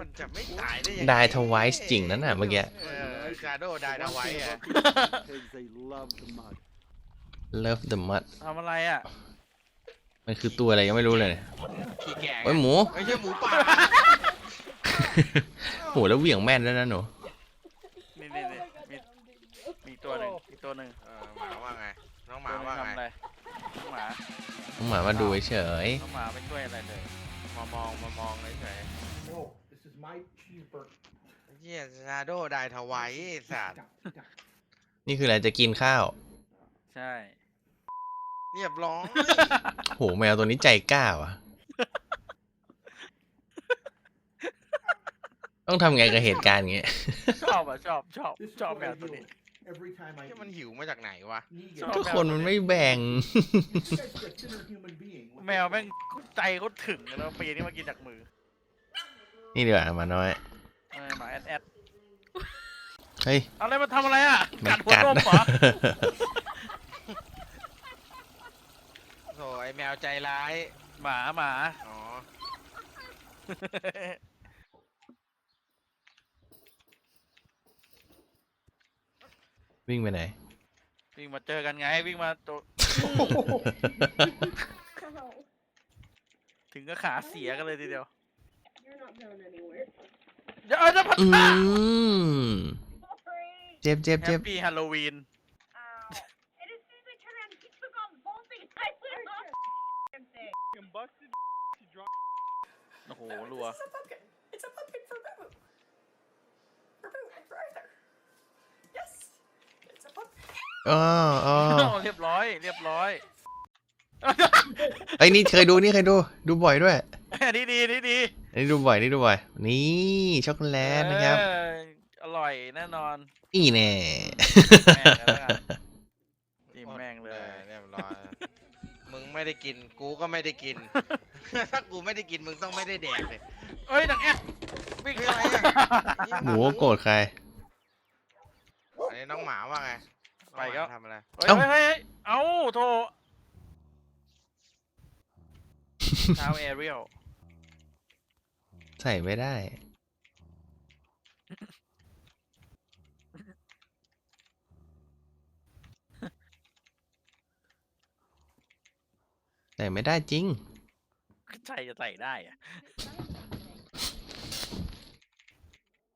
มันจะไม่ตายได้ยังไงได้ทวายจริงนั่นน่ะเมื่อกี้เออชาโดได้ทวายอะ Pigs, they love the mud. love the mud ทำอะไรอะมันคือตัวอะไรยังไม่รู้เลยเนี่ยขี้แก่เฮ้ยหมู ไม่ใช่หมูป่าโหแล้วเหวี่ยงแม่นด้วยนะหนูนี่นี่นี่มีมีตัวหนึ่งมีตัวหนึ่งเออหมาว่าไง น้องหตัมาวหนึ่ว่างไงทำอะไรน้องหมาน้องหมามาดูเฉยน้องหมาไม่ช่วยอะไรเลย มามองมามองเฉย No, this is my cheeseburger. ๆเฮียชาโดได้ทวายไอ้สัตว์นี่คืออะไรจะกินข้าว ใช่ เรียบร้อยโหแมวตัวนี้ใจกล้าว่ะ ต้องทำไงกับเหตุการณ์อย่างเงี้ย ชอบอะ ชอบชอบ This is ชอบ what แม I วตัว do นี้ every time I เฮียมัน eat. หิวมาจากไหนวะ Negan. ชอบทุกคนมันไม่แบ่ง You guys are a thinner human being. แมวแม่งใจเขาถึงแล้วปีนี้มากินจากมือ นี่ดีกว่าหมาน้อย เออหมาแอดแอดเฮ้ยเอาอะไรมาทำอะไรอะมักันดหัวกัดต้มเหรอโธ่ไอแมวใจร้าย หมาหมาอ๋อ วิ่งไปไหน วิ่งมาเจอกันไงวิ่งมาตัวถึงก็ขาเสียกันเลยทีเดียว You're not going anywhere. เดี๋ยวเอาจะพัดอืมเจ็บเจ็บแฮเจ็บปปี้ฮาโลวีน Ow. and as soon as I turned around, he took off bolting. I went off the thing. โอ้โหรัว It's a pumpkin. It's a pumpkin for Boo. For Boo and for Arthur. Yes. It's a pumpkin. อ๋ออ๋อเรียบร้อย เรียบร้อย ไอ้ยนี่เคยดูนี่เคยดู ดูบ่อยด้วย อันนี้ดีอันนี่ดีอันนี้ดูบ่อยนี่ดูบ่อย นี่ช็อกโกแลตนะครับ เอออร่อยแน่นอนนี่แน่ แม่งแล้วกันจิ้มแม่งเลยออเรียบร้อยมึงไม่ได้กิน กูก็ไม่ได้กิน ถ้ากูไม่ได้กินมึงต้องไม่ได้แดกเลยเอ้ยหนังแอ๊ะวิ่งคืออะไรอะหมูโกรธใคร อันนี้น้องหมาว่าไงไปก็น้องหมาทำอะไรเฮ้ยเอ้า เฮ้ยเฮ้ยเอ้าโทเท้าแอเรียล ใส่ไม่ได้ ใส่ไม่ได้จริง ใช่จะใส่ได้อะ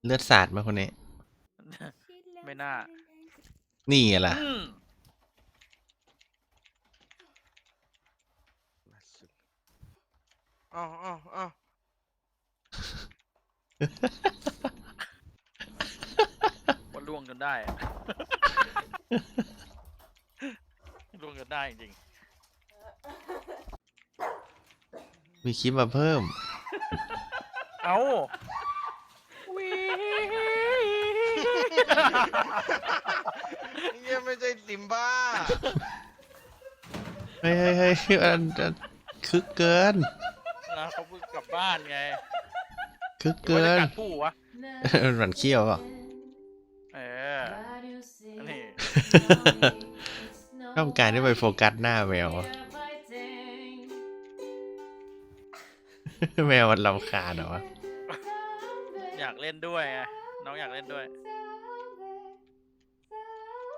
เลือดสาดมาคนนี้ ไม่น่า นี่ไงล่ะ อืมอ๋ออ๋ออ๋อ มันล่วงจนได้อะ ล่วงจนได้จริงมีคลิปมาเพิ่ม ๆเอ้าวีเยี่ยไม่ใช่ซิมบ้า เฮ้ยเฮ้ยเฮ้ยอันอันคึกเกินนะเขาเพิ่งกลับบ้านไง คึกหรือว่าเกิจะนกัดผู้วะมันหมันเขี้ยวเปล่ะเออนี่ชอบการที่ไปโฟกัสหน้าแมวอะแมวมันรำคาญเหรอวะอยากเล่นด้วยไงน้องอยากเล่นด้วย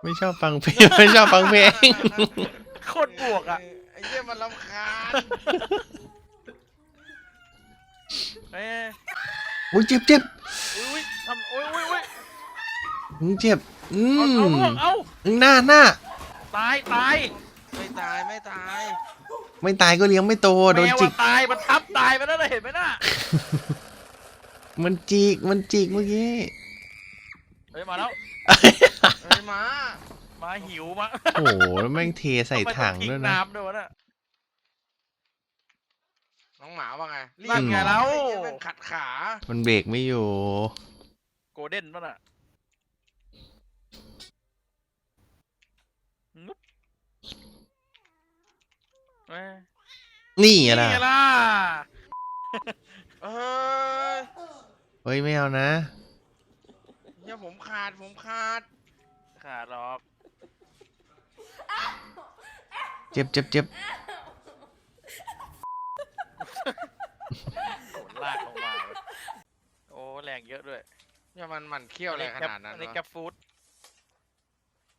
ไม่ชอบฟังเพลงไม่ชอบฟังเพลงโคตรบวกอะไอ้เยี่ยมันรำคาญเอ้ย อุ้ยเจ็บเจ็บอุ้ยอุ้ยทำอุ้ยอุ้ยอุ้ยอืมเจ็บ อืเอามเอาล่วงเอาหน้าหน้า ตายตายไม่ตายไม่ตายไม่ตายก็เลี้ยงไม่โตโดนแมวจิก อะตายมันทับตายไปแล้วนะเห็นไหมน่ะมันจิก มันจิกเมื่อกี้ เฮ้ยมาแล้วเอ้ยหมามาหิวมาโอ้โหแล้วแม่งเทใส่ถังทำไมด้วยต้องทิ้นะ น้ำด้วยวะน่ะ น้องหมาว่าไงรีบนั่นไงแล้วไอ้เหี้ยมันขัดขามันเบรกไม่อยู่ โกลเด้นป่ะน่ะงุ๊บเอ้ยนี่ไงล่ะนี่ล่ะ เอ้ยเฮ้ยไม่เอานะ เฮียผมขาดผมขาดขาดหรอก เจ็บเจ็บเจ็บ โดนลากลงมาเว้ยโอ้ามันหมันเคี้ยวอะไรขนาดนั้นอันนี้วะแกร็บฟู้ด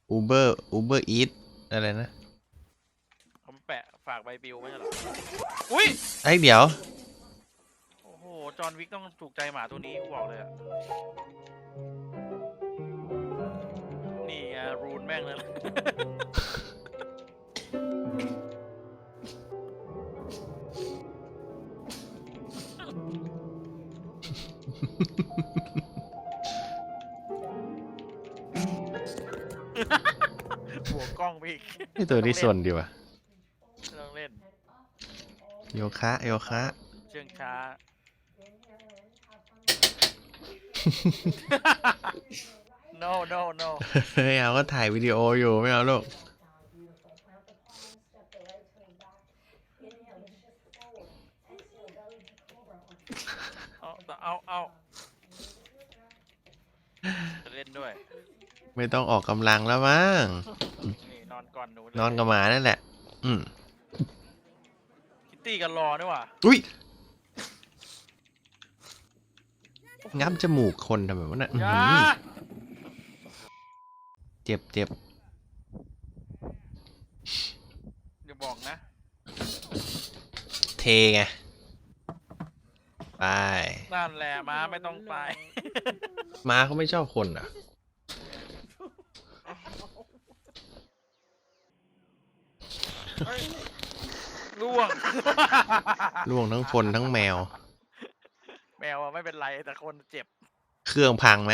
อูเบอร์อูเบอร์อีทอะไรนะเขาแปะฝากใบบิวไม่ใช่เหรออุ้ยไอ้ยเดี๋ยว โอ้โห จอห์นวิกต้องถูกใจหมาตัวนี้กูบอกเลยอะนี่ไงรูนแม่งเลย หัวกล้องไปอีกนี่ตัวที่ส่วนดีว่ะไม่ต้องเล่นโยคะโยคะเชื่องช้า no no no ไม่เอาก็ถ่ายวิดีโออยู่ไม่เอาลูกเอาเอาเอา จะเล่นด้วย ไม่ต้องออกกำลังแล้วมั้ง นี่นอนก่อนหนูเลยนอนกับหมานั่นแหละ อืมคิตตี้กันรอด้วยว่ะอุ้ย งับจมูกคนทำแบบนั้นน่ะอื้ออย่าหือเจ็บเจ็บอย่าบอกนะ เทไง ไปนั่นแหละม้าไม่ต้องตายม้าเขาไม่ชอบคนอะล่วง ล่วงทั้งคนทั้งแมว แมวอะไม่เป็นไรแต่คนเจ็บ เครื่องพังไหม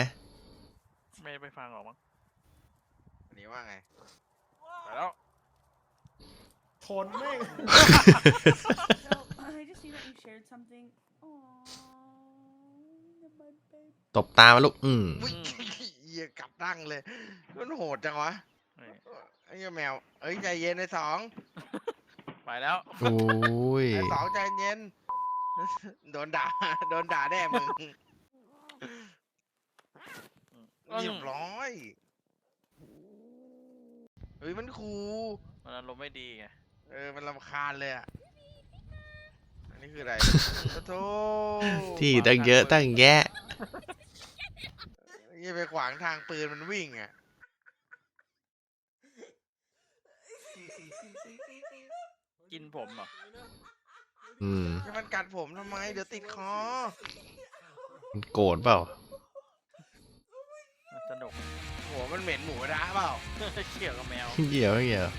ไม่ไปฟังหรอกมั้งอันนี้ว่าไงไปแล้วทนแม่ง So, I just see that you shared something. Aww, my baby. ตบตามาลูก อืมอุ้ยเหี้ยกลับตั้งเลย มันโหดจังวะนี่ไอ้เหี้ยแมว เอ้ยใจเย็นไอ้สองไปแล้วโอ้ย ไอ้สองใจเย็น โดนด่า โดนด่าแน่มึงเรียบร้อยเฮ้ยมันคู มันอารมณ์ไม่ดีไง เออ มันรำคาญเลยอะอั นนี้คืออะไรโอ้โธ่ที่ตั้งเยอะตั้งแยะ อย่าไปขวางทางปืนมันวิ่งอะ กินผมเหรออืมให้มันกัดผมทำไม เดี๋ยวติดคอมันโกรธเปล่า สนุกหัวมันเหม็นหมูกระทะเปล่าเขี่ยวกับแมวเกี่ยวไม่เกี่ยว